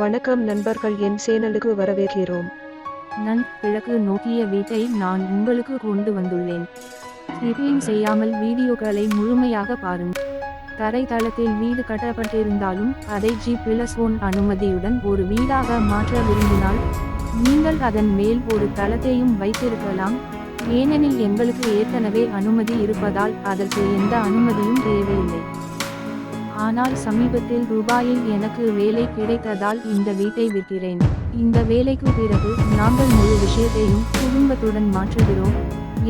வணக்கம் நண்பர்கள் என் சேனலுக்கு வரவேற்கிறோம். நன் கிழக்கு நோக்கிய வீட்டை நான் உங்களுக்கு கொண்டு வந்துள்ளேன். ஸ்கிப்பிங் செய்யாமல் வீடியோக்களை முழுமையாக பாருங்கள். தரைத்தளத்தில் வீடு கட்டப்பட்டிருந்தாலும் அதை ஜி பிளஸ் ஒன் அனுமதியுடன் ஒரு வீடாக மாற்ற விரும்பினால் நீங்கள் அதன் மேல் ஒரு தளத்தையும் வைத்திருக்கலாம். ஏனெனில் எங்களுக்கு ஏற்கனவே அனுமதி இருப்பதால் அதற்கு எந்த அனுமதியும் தேவையில்லை. ஆனால் சமீபத்தில் ரூபாயில் எனக்கு வேலை கிடைத்ததால் இந்த வீட்டை விற்கிறேன். இந்த வேலைக்கு பிறகு நாங்கள் முழு விஷயத்தையும் குடும்பத்துடன் மாற்றுகிறோம்.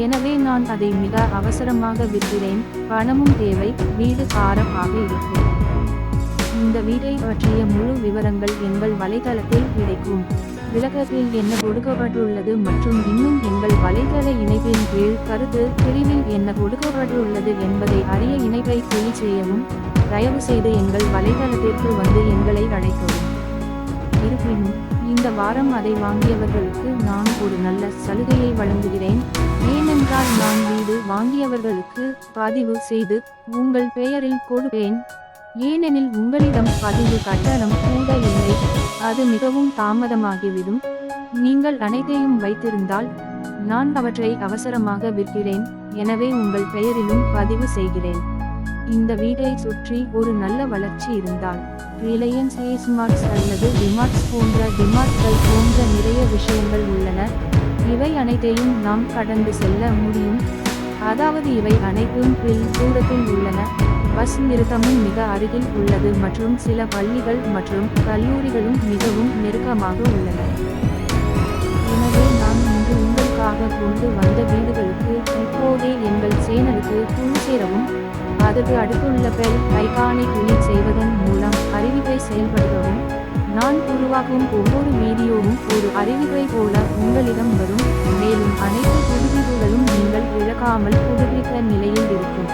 எனவே நான் அதை மிக அவசரமாக விற்கிறேன். பணமும் தேவை வீடு காரம் இருக்கும். இந்த வீட்டை பற்றிய முழு விவரங்கள் எங்கள் வலைதளத்தில் கிடைக்கும். விளக்கத்தில் என்ன கொடுக்கப்பட்டுள்ளது மற்றும் இன்னும் எங்கள் வலைதள இணைப்பின் கீழ் கருத்து பிரிவில் என்ன கொடுக்கப்பட்டுள்ளது என்பதை அறிய இணைப்பை கிளிக் செய்யவும் தயவு செய்து எங்கள் வலைதளத்திற்கு வந்து எங்களை அழைக்கவும். இருப்பினும் இந்த வாரம் அதை வாங்கியவர்களுக்கு நான் ஒரு நல்ல சலுகையை வழங்குகிறேன். ஏனென்றால் நான் வீடு வாங்கியவர்களுக்கு பதிவு செய்து உங்கள் பெயரில் கொடுப்பேன். ஏனெனில் உங்களிடம் பதிவு கட்டணம் கூட இல்லை. அது மிகவும் தாமதமாகிவிடும். நீங்கள் அனைத்தையும் வைத்திருந்தால் நான் அவற்றை அவசரமாக விற்கிறேன். எனவே உங்கள் பெயரிலும் பதிவு செய்கிறேன். இந்த வீட்டை சுற்றி ஒரு நல்ல வளர்ச்சி இருந்தால் ரிலையன்ஸ் ஏஸ்மார்ட்ஸ் அல்லது டிமார்ட்ஸ் போன்ற டிமார்ட்கள் போன்ற நிறைய விஷயங்கள் உள்ளன. இவை அனைத்தையும் நாம் கடந்து செல்ல முடியும். அதாவது இவை அனைத்தும் பில் தூரத்தில் உள்ளன. பஸ் நிறுத்தமும் மிக அருகில் உள்ளது மற்றும் சில பள்ளிகள் மற்றும் கல்லூரிகளும் மிகவும் நெருக்கமாக உள்ளன. எனவே நான் இன்று உங்களுக்காக கொண்டு வந்த வீடுகளுக்கு இப்போதே எங்கள் சேனலுக்கு குழு சேரவும். அதற்கு அடுத்துள்ள பெல் ஐகானை கிளிக் செய்வதன் மூலம் அறிவிப்பை செயல்படுத்தவும் நான் உருவாக்கும் ஒவ்வொரு வீடியோவும் ஒரு அறிவிப்பை போல உங்களிடம் வரும். மேலும் அனைத்து புதுப்பிப்புகளும் நீங்கள் இழக்காமல் புதுப்பித்த நிலையில் இருக்கும்.